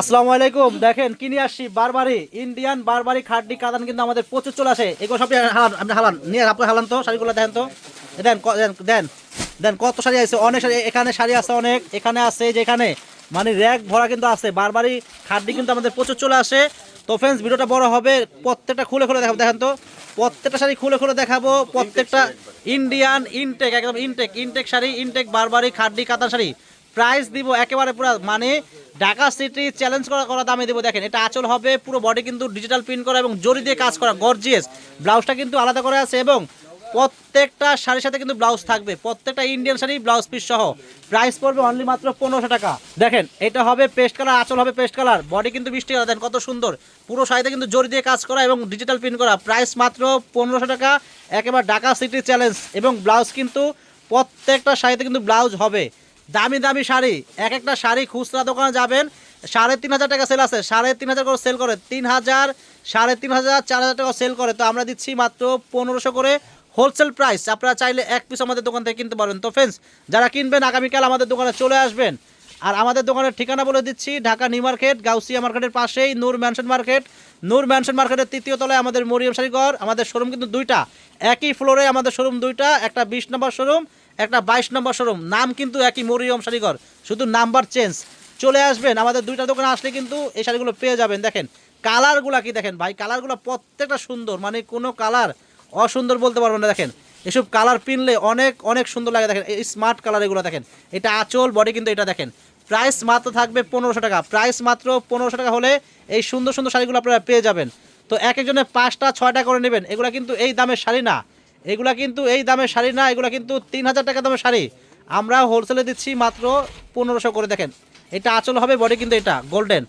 আসসালামু আলাইকুম। দেখেন, কি নিয়ে আসছি? বারবারি ইন্ডিয়ান বারবারি খাড্ডি কাদান কিন্তু আমাদের প্রচুর চলে আসে। এগুলো সব হালান আপনি হালান। নিয়ে আপনি হালান তো, শাড়িগুলো দেন তো। দেন দেন দেন কত শাড়ি আছে? অনেক শাড়ি, এখানে শাড়ি আছে অনেক, এখানে আছে এই যে এখানে। মানে র্যাক ভরা কিন্তু আছে বারবারি খাড্ডি কিন্তু আমাদের প্রচুর চলে আসে। তো ফ্রেন্ডস ভিডিওটা বড় হবে, প্রত্যেকটা খুলে খুলে দেখাবো, দেখেন তো। প্রত্যেকটা শাড়ি খুলে খুলে দেখাবো, প্রত্যেকটা ইন্ডিয়ান ইনটেক একদম ইনটেক ইনটেক শাড়ি ইনটেক বারবারি খাড্ডি কাতান শাড়ি। প্রাইস দিব একেবারে পুরো মানে ঢাকা সিটি চ্যালেঞ্জ করা করা দামে দেবো। দেখেন, এটা আঁচল হবে, পুরো বডি কিন্তু ডিজিটাল প্রিন্ট করা এবং জরি দিয়ে কাজ করা গর্জিয়াস ব্লাউজটা কিন্তু আলাদা করে আছে এবং প্রত্যেকটা শাড়ির সাথে কিন্তু ব্লাউজ থাকবে। প্রত্যেকটা ইন্ডিয়ান শাড়ি ব্লাউজ পিস সহ। প্রাইস পড়বে অনলি মাত্র পনেরোশো টাকা। দেখেন, এটা হবে পেস্ট কালার আঁচল হবে পেস্ট কালার বডি কিন্তু বৃষ্টি কালার দেন কত সুন্দর। পুরো শাড়িতে কিন্তু জরি দিয়ে কাজ করা এবং ডিজিটাল প্রিন্ট করা। প্রাইস মাত্র পনেরোশো টাকা, একেবারে ঢাকা সিটি চ্যালেঞ্জ এবং ব্লাউজ কিন্তু প্রত্যেকটা শাড়িতে কিন্তু ব্লাউজ হবে। দামি দামি শাড়ি। এক একটা শাড়ি খুচরা দোকানে যাবেন, সাড়ে তিন হাজার টাকা সেল আছে। সাড়ে তিন হাজার করে সেল করে, তিন হাজার, সাড়ে তিন হাজার, চার হাজার টাকা সেল করে। তো আমরা দিচ্ছি মাত্র পনেরোশো করে হোলসেল প্রাইস আপনারা চাইলে এক পিস আমাদের দোকান থেকে কিনতে পারবেন। তো ফ্রেন্ডস যারা কিনবেন, আগামীকাল আমাদের দোকানে চলে আসবেন। আর আমাদের দোকানের ঠিকানা বলে দিচ্ছি, ঢাকা নিউ মার্কেট, গাউসিয়া মার্কেটের পাশেই Noor mansion market Noor mansion মার্কেটের তৃতীয় তলায় আমাদের মরিয়ম শাড়িঘর, আমাদের শোরুম কিন্তু দুইটা। একই ফ্লোরে আমাদের শোরুম দুইটা, একটা বিশ নম্বর শোরুম একটা বাইশ নম্বর শোরুম। নাম কিন্তু একই, মরিয়ম শাড়িঘর। শুধু নাম্বার চেঞ্জ। চলে আসবেন, আমাদের দুইটা দোকানে আসলে কিন্তু এই শাড়িগুলো পেয়ে যাবেন। দেখেন, কালারগুলো কি দেখেন ভাই? কালারগুলো প্রত্যেকটা সুন্দর মানে কোনো কালার অসুন্দর বলতে পারবেন না। দেখেন, এসব কালার পিনলে অনেক অনেক সুন্দর লাগে। দেখেন, এই স্মার্ট কালার এগুলো দেখেন। এটা আঁচল বডি কিন্তু এটা দেখেন। প্রাইস মাত্র থাকবে পনেরোশো টাকা। প্রাইস মাত্র পনেরোশো টাকা হলে এই সুন্দর সুন্দর শাড়িগুলো আপনারা পেয়ে যাবেন। তো এক একজনে পাঁচটা, ছয়টা করে নেবেন। এগুলো কিন্তু এই দামের শাড়ি না। এগুলা কিন্তু এই দামে শাড়ি না, এগুলো কিন্তু তিন হাজার টাকা দামে শাড়ি। আমরা হোলসেলে দিচ্ছি মাত্র পনেরোশো করে, দেখেন। এটা আঁচল হবে বডি কিন্তু এটা গোল্ডেন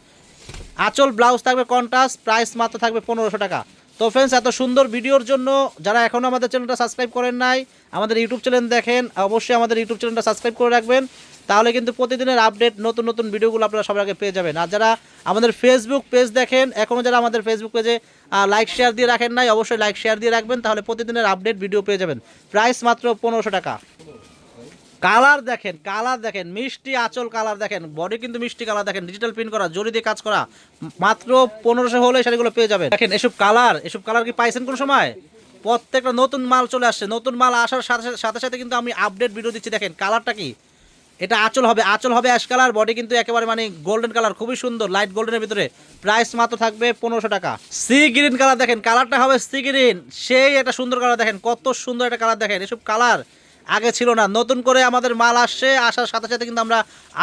আঁচল ব্লাউজ থাকবে কন্টাস প্রাইস মাত্র থাকবে পনেরোশো টাকা। তো ফ্রেন্ডস এত সুন্দর ভিডিওর জন্য যারা এখনও আমাদের চ্যানেলটা সাবস্ক্রাইব করেন নাই, আমাদের ইউটিউব চ্যানেল দেখেন, অবশ্যই আমাদের ইউটিউব চ্যানেলটা সাবস্ক্রাইব করে রাখবেন। তাহলে কিন্তু প্রতিদিনের আপডেট নতুন নতুন ভিডিওগুলো আপনারা সবার আগে পেয়ে যাবেন। আর যারা আমাদের ফেসবুক পেজ দেখেন এখনও যারা আমাদের ফেসবুক পেজে লাইক শেয়ার দিয়ে রাখেন নাই, অবশ্যই লাইক শেয়ার দিয়ে রাখবেন, তাহলে প্রতিদিনের আপডেট ভিডিও পেয়ে যাবেন। প্রাইস মাত্র পনেরোশো টাকা। কালার দেখেন কালার দেখেন, মিষ্টি আঁচল কালার দেখেন বডি কিন্তু মিষ্টি কালার দেখেন ডিজিটাল প্রিন্ট করা জরি দিয়ে কাজ করা, মাত্র পনেরোশো হলে শাড়িগুলো পেয়ে যাবেন। দেখেন, এসব কালার এসব কালার কি পাইছেন কোন সময়? প্রত্যেকটা নতুন মাল চলে আসছে, নতুন মাল আসার সাথে সাথে- সাথে সাথে কিন্তু আমি আপডেট ভিডিও দিচ্ছি, দেখেন কালারটা কি? এটা আঁচল হবে আঁচল হবে অ্যাশ কালার বডি কিন্তু একেবারে মানে গোল্ডেন কালার খুবই সুন্দর লাইট গোল্ডেনের ভিতরে প্রাইস মাত্র থাকবে পনেরোশো টাকা। সি গ্রিন কালার দেখেন কালারটা হবে সি গ্রিন সেই একটা সুন্দর কালার দেখেন, কত সুন্দর একটা কালার দেখেন, এসব কালার আগে ছিল না, নতুন করে আমাদের মাল আসছে, আসার সাথে সাথে কিন্তু আমরা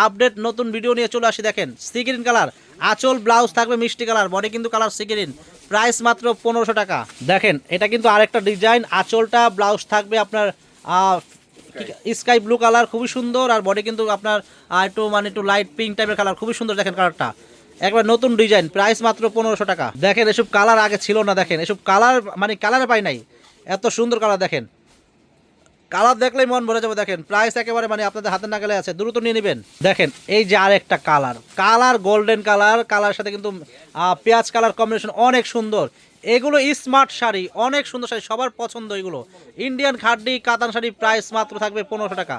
আপডেট নতুন ভিডিও নিয়ে চলে আসি, দেখেন সি গ্রিন কালার আঁচল ব্লাউজ থাকবে মিষ্টি কালার বডি কিন্তু কালার সি গ্রিন প্রাইস মাত্র পনেরোশো টাকা। দেখেন, এটা কিন্তু আরেকটা ডিজাইন আঁচলটা ব্লাউজ থাকবে আপনার স্কাই ব্লু কালার খুবই সুন্দর, আর বডি কিন্তু আপনার একটু মানে একটু লাইট পিঙ্ক টাইপের কালার খুবই সুন্দর দেখেন কালারটা একবার নতুন ডিজাইন প্রাইস মাত্র পনেরোশো টাকা। দেখেন এসব কালার আগে ছিল না, দেখেন এসব কালার মানে কালারে পাই নাই। এত সুন্দর কালার দেখেন। কালার দেখলেই মন ভরে যাবে, দেখেন। প্রাইস একেবারে মানে আপনাদের হাতে নাগালে আছে, দ্রুত নিয়ে নেবেন। দেখেন, এই যে আর একটা colour colour golden colour colour সাথে কিন্তু পেঁয়াজ কালার কম্বিনেশন অনেক সুন্দর। এগুলো স্মার্ট শাড়ি, অনেক সুন্দর শাড়ি, সবার পছন্দ এগুলো। ইন্ডিয়ান খাড্ডি কাতান শাড়ি প্রাইস মাত্র থাকবে পনেরোশো টাকা।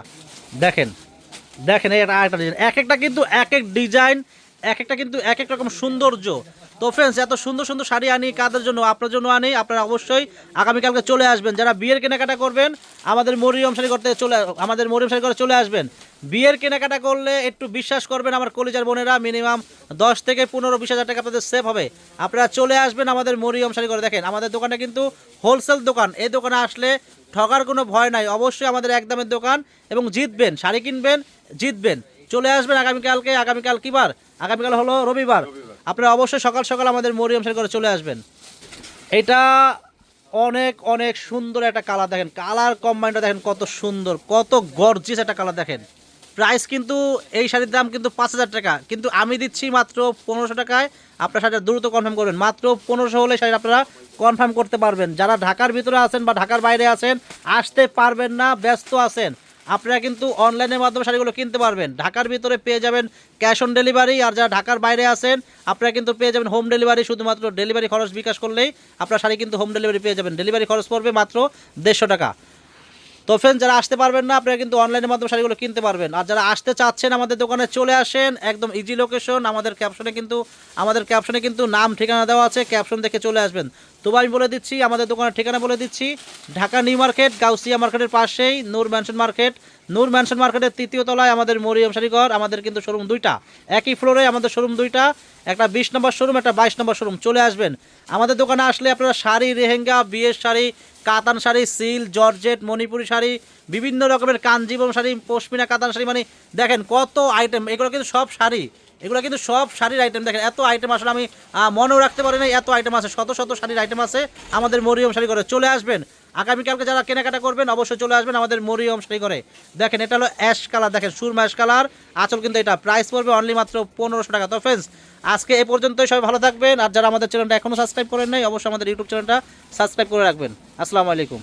দেখেন দেখেন এটা আরেকটা ডিজাইন এক একটা কিন্তু এক এক ডিজাইন এক একটা কিন্তু এক এক রকম সৌন্দর্য। তো ফ্রেন্ডস এত সুন্দর সুন্দর শাড়ি আনি, কাদের জন্য, আপনার জন্য আনি, আপনারা অবশ্যই আগামীকালকে চলে আসবেন। যারা বিয়ের কেনাকাটা করবেন, আমাদের মরিয়ম শাড়ি করতে চলে আমাদের মরিয়ম শাড়ি করে চলে আসবেন। বিয়ের কেনাকাটা করলে একটু বিশ্বাস করবেন আমার কলিজার বোনেরা মিনিমাম দশ থেকে পনেরো, বিশ হাজার টাকা আপনাদের সেভ হবে। আপনারা চলে আসবেন আমাদের মরিয়ম শাড়ি করে। দেখেন, আমাদের দোকানটা কিন্তু হোলসেল দোকান। এই দোকানে আসলে ঠকার কোনো ভয় নাই। অবশ্যই আমাদের একদমের দোকান এবং জিতবেন। শাড়ি কিনবেন, জিতবেন। চলে আসবেন আগামীকালকে। আগামীকাল কী বার? আগামীকাল হলো রবিবার। আপনারা অবশ্যই সকাল সকাল আমাদের মরিয়ম করে চলে আসবেন। এটা অনেক অনেক সুন্দর একটা কালার দেখেন। কালার কম্বাইনটা দেখেন কত সুন্দর, কত গর্জিস একটা কালার দেখেন। প্রাইস কিন্তু এই শাড়ির দাম কিন্তু পাঁচ হাজার টাকা। কিন্তু আমি দিচ্ছি মাত্র পনেরোশো টাকায়। আপনার শাড়িটা দ্রুত কনফার্ম করবেন। মাত্র পনেরোশো হলে শাড়ি আপনারা কনফার্ম করতে পারবেন। যারা ঢাকার ভিতরে আছেন বা ঢাকার বাইরে আছেন, আসতে পারবেন না, ব্যস্ত আছেন। আপনারা কিন্তু অনলাইনের মাধ্যমে শাড়িগুলো কিনতে পারবেন। ঢাকার ভিতরে পেয়ে যাবেন ক্যাশ অন ডেলিভারি আর যারা ঢাকার বাইরে আছেন, আপনারা কিন্তু পেয়ে যাবেন হোম ডেলিভারি শুধুমাত্র ডেলিভারি খরচ বিকাশ করলেই আপনার শাড়ি কিন্তু হোম ডেলিভারি পেয়ে যাবেন। ডেলিভারি খরচ পড়বে মাত্র দেড়শো টাকা। তো ফ্রেন্ড যারা আসতে পারবেন না, আপনারা কিন্তু অনলাইনের মাধ্যমে শাড়িগুলো কিনতে পারবেন। আর যারা আসতে চাচ্ছেন আমাদের দোকানে, চলে আসেন, একদম ইজি লোকেশন আমাদের ক্যাপশনে কিন্তু, আমাদের ক্যাপশনে কিন্তু নাম, ঠিকানা দেওয়া আছে ক্যাপশন দেখে চলে আসবেন। তবু আমি বলে দিচ্ছি, আমাদের দোকানের ঠিকানা বলে দিচ্ছি। ঢাকা নিউ মার্কেট, গাউসিয়া মার্কেটের পাশেই, Noor mansion market. Noor mansion মার্কেটের তৃতীয় তলায় আমাদের মরিয়ম শাড়িঘর, আমাদের কিন্তু শোরুম দুইটা। একই ফ্লোরে আমাদের শোরুম দুইটা। একটা বিশ নম্বর শোরুম একটা বাইশ নম্বর শোরুম চলে আসবেন। আমাদের দোকানে আসলে আপনারা শাড়ি, রেহেঙ্গা, বিয়ের শাড়ি, কাতান শাড়ি সিল জর্জেট, মণিপুরি শাড়ি, বিভিন্ন রকমের কাঞ্জিবম শাড়ি, পশমিনা কাতান শাড়ি মানে দেখেন কত আইটেম এগুলো কিন্তু সব শাড়ি। এগুলো কিন্তু সব শাড়ির আইটেম দেখেন, এত আইটেম আসলে আমি মনেও রাখতে পারি না এত আইটেম আছে, শত শত শাড়ির আইটেম আছে আমাদের মরিয়ম শাড়ি করে চলে আসবেন, আগামীকালকে যারা কেনাকাটা করবেন অবশ্যই চলে আসবেন আমাদের মরিয়ম শাড়ি করে দেখেন, এটা হলো অ্যাশ কালার দেখেন, সুরমা অ্যাশ কালার আচল কিন্তু এটা প্রাইস পড়বে অনলি মাত্র পনেরোশো টাকা। তো ফ্রেন্ডস আজকে এ পর্যন্তই, সবাই ভালো থাকবেন, আর যারা আমাদের চ্যানেলটা এখনও সাবস্ক্রাইব করেন নাই, অবশ্যই আমাদের ইউটিউব চ্যানেলটা সাবস্ক্রাইব করে রাখবেন। আসসালামু আলাইকুম।